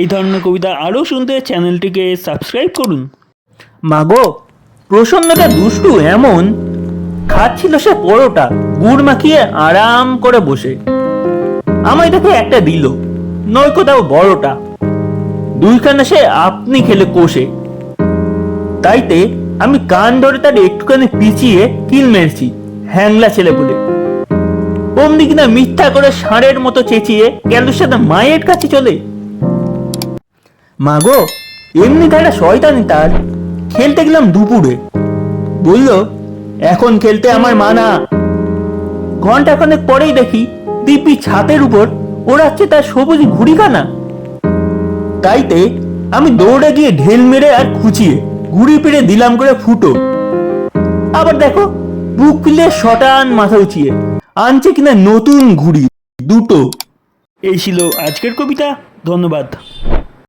এই ধরনের কবিতা আরও শুনতে চ্যানেলটিকে সাবস্ক্রাইব করুন। মাগো প্রসন্নটা দুষ্টু এমন। খাচ্ছিল সে পরোটা, গুড় মাখিয়ে আরাম করে বসে। আমায় দেখে একটা দিল, নয়কো তাও বড়টা। দুইখানা সে আপনি খেলে কষে। তাইতে আমি কান ধরে তার একটুখানি পিছিয়ে কিল মেরেছি, হ্যাংলা ছেলে বলে। অমনি কিনা মিথ্যা করে ষাঁড়ের মতো চেঁচিয়ে গেলুর সাথে মায়ের কাছে চলে। মাগো এমনি ধারা শয়তানি তার। খেলতে গেলাম দুপুরে। বলল, এখন খেলতে আমার মানা ঘণ্টা খানেক পরেই দেখি দিব্যি ছাতের উপর ওড়াচ্ছে তার সবুজ ঘুড়িখানা। তাইতে আমি দৌড়ে গিয়ে ঢেল মেরে আর খুঁচিয়ে ঘুড়ি পেড়ে দিলাম করে ফুটো। আবার দেখো, বুক ফুলে শটান মাথা উঁচিয়ে আনছে কিনা নতুন ঘুড়ি, দুটো। এই ছিল আজকের কবিতা, ধন্যবাদ।